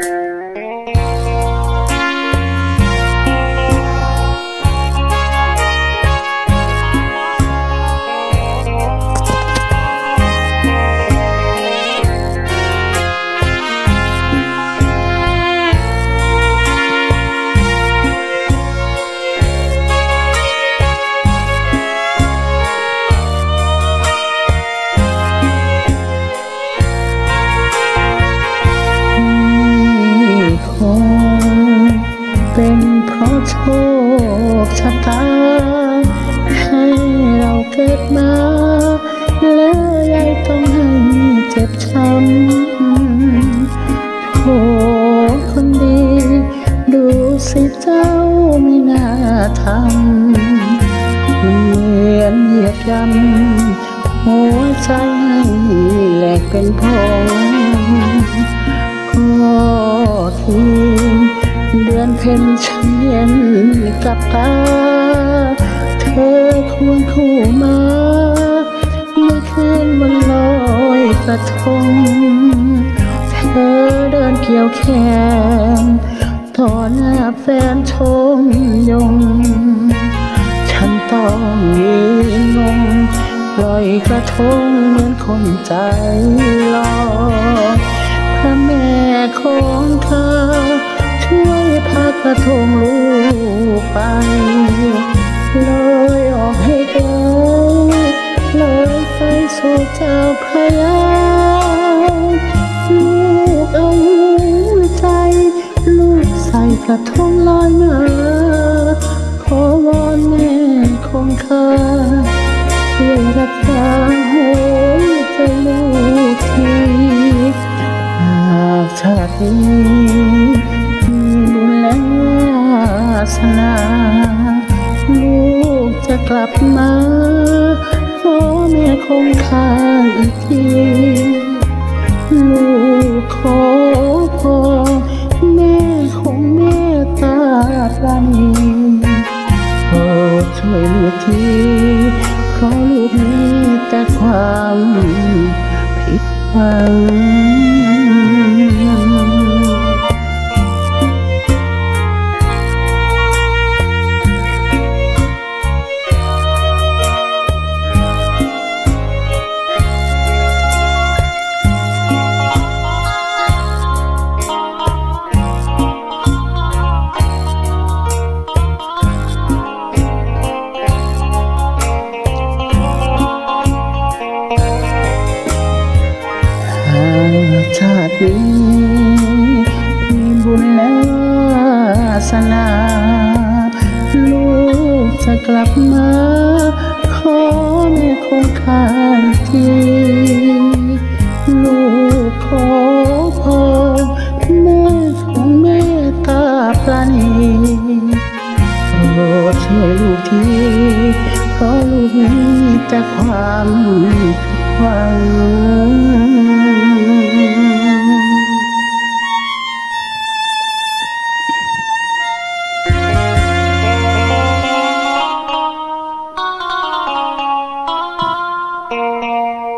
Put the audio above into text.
ค ชะตา ให้เราเกิดมา แล้วยายต้องให้เจ็บช้ำโอ้คนดี ดูสิเจ้าไม่น่าทำมันเหมือนเหยียบย่ำหัวใจแหลกเป็นพง เดือนเพ็ญฉันเห็นกับตา เธอควงคู่มาเมื่อคืนวันลอยกระทง เธอเดินเกี่ยวแขนต่อหน้าแฟนชมยง ฉันต้องยืนงงปล่อยกระทงเหมือนคนใจลอย ลอยออกให้ไกลลอยไปสู่เจ้าพระยาลูกเอาหัวใจ ลูกใส่กระทงลอยมา ขอวอนแม่คงคาช่วยรักษาหัวใจลูกทีหากชาตินี้มีบุญและวาสนา ลูกจะกลับมาขอแม่คงคาอีกที ลูกขอพอแม่คงเมตตาปราณีโปรดช่วยลูกทีเพราะลูกมีแต่ความผิดหวังากชาตินี้มีบุญและวาสนา ลูกจะกลับมาขอแม่คงคาทีลูกขอพรแม่คงเมตตาปราณีโปรดช่วยลูกทีเพราะลูกมีแต่ความผิดหวัง Lord.